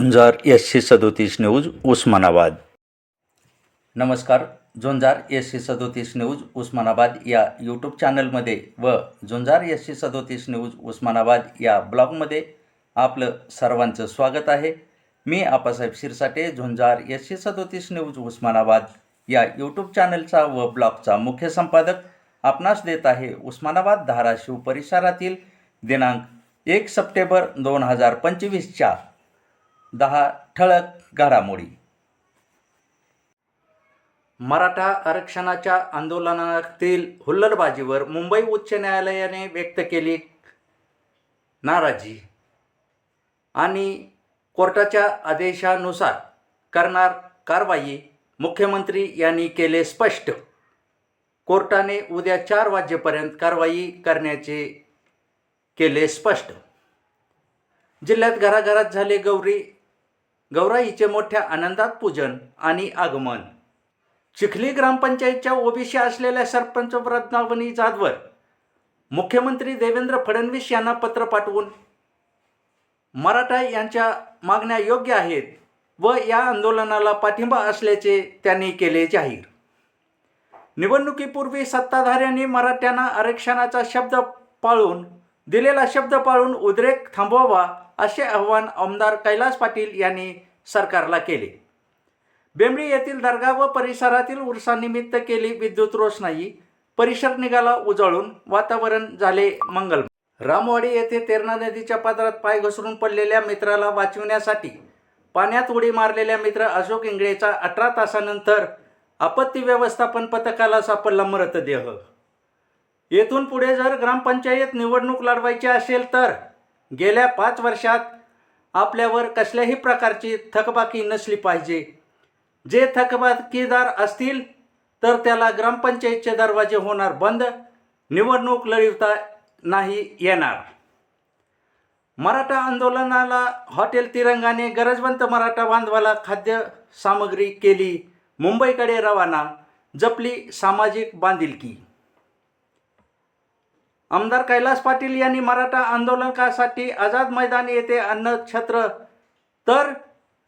झुंजार एसशे सदोतीस न्यूज उस्मानाबाद. नमस्कार झुंजार एसशे सदोतीस न्यूज उस्मानाबाद या यूट्यूब चॅनलमध्ये व झुंजार एसशे सदोतीस न्यूज उस्मानाबाद या ब्लॉगमध्ये आपलं सर्वांचं स्वागत आहे. मी आपासाहेब शिरसाटे झुंजार एसशे सदोतीस न्यूज उस्मानाबाद या यूट्यूब चॅनलचा व ब्लॉगचा मुख्य संपादक आपणास देत आहे उस्मानाबाद धाराशिव परिसरातील दिनांक एक सप्टेंबर दोन हजार पंचवीसच्या दहा ठळक घडामोडी. मराठा आरक्षणाच्या आंदोलनातील हुल्लडबाजीवर मुंबई उच्च न्यायालयाने व्यक्त केली नाराजी आणि कोर्टाच्या आदेशानुसार करणार कारवाई मुख्यमंत्री यांनी केले स्पष्ट. कोर्टाने उद्या चार वाजेपर्यंत कारवाई करण्याचे केले स्पष्ट. जिल्ह्यात घराघरात झाले गौरी गौराईचे मोठ्या आनंदात पूजन आणि आगमन. चिखली ग्रामपंचायतच्या ओबीसी असलेल्या सरपंच रत्नावणी जाधवर मुख्यमंत्री देवेंद्र फडणवीस यांना पत्र पाठवून मराठा यांच्या मागण्या योग्य आहेत व या आंदोलनाला पाठिंबा असल्याचे त्यांनी केले जाहीर. निवडणुकीपूर्वी सत्ताधाऱ्यांनी मराठ्यांना आरक्षणाचा शब्द पाळून दिलेला शब्द पाळून उद्रेक थांबवावा असे आवाहन आमदार कैलास पाटील यांनी सरकारला केले. बेंबळी येथील दर्गा व परिसरातील उरसानिमित्त केली विद्युत रोषणाई. परिसर निघाला उजळून वातावरण झाले मंगल रामवाडी येथे तेरणा नदीच्या पात्रात पाय घसरून पडलेल्या मित्राला वाचविण्यासाठी पाण्यात उडी मारलेल्या मित्र अशोक इंगळेचा अठरा तासानंतर आपत्ती व्यवस्थापन पथकाला सापडला मृतदेह. येथून पुढे जर ग्रामपंचायत निवडणूक लढवायची असेल तर गेल्या पाच वर्षात आपल्यावर कसल्याही प्रकारची थकबाकी नसली पाहिजे. जे थकबाकीदार असतील तर त्याला ग्रामपंचायतचे दरवाजे होणार बंद निवडणूक लढवता नाही येणार. मराठा आंदोलनाला हॉटेल तिरंगाने गरजवंत मराठा बांधवाला खाद्य सामग्री केली मुंबईकडे रवाना जपली सामाजिक बांधिलकी. आमदार कैलास पाटील यांनी मराठा आंदोलकासाठी आझाद मैदान येथे अन्नछत्र तर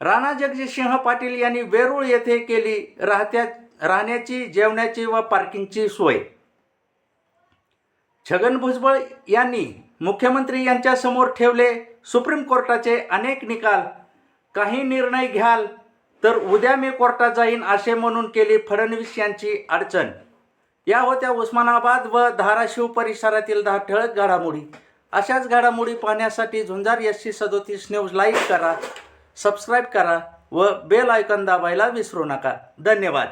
राणा जगजितसिंह पाटील यांनी वेरूळ येथे केली राहत्या राहण्याची जेवण्याची व पार्किंगची सोय. छगन भुजबळ यांनी मुख्यमंत्री यांच्यासमोर ठेवले सुप्रीम कोर्टाचे अनेक निकाल. काही निर्णय घ्याल तर उद्या मी कोर्टात जाईन असे म्हणून केली फडणवीस यांची अडचण. या होत्या उस्मानाबाद व धाराशिव परिसरातील दहा ठळक घडामोडी. अशाच घडामोडी पाहण्यासाठी झुंजार एसशी सदोतीस न्यूज लाईक करा सबस्क्राईब करा व बेल आयकॉन दाबायला विसरू नका. धन्यवाद.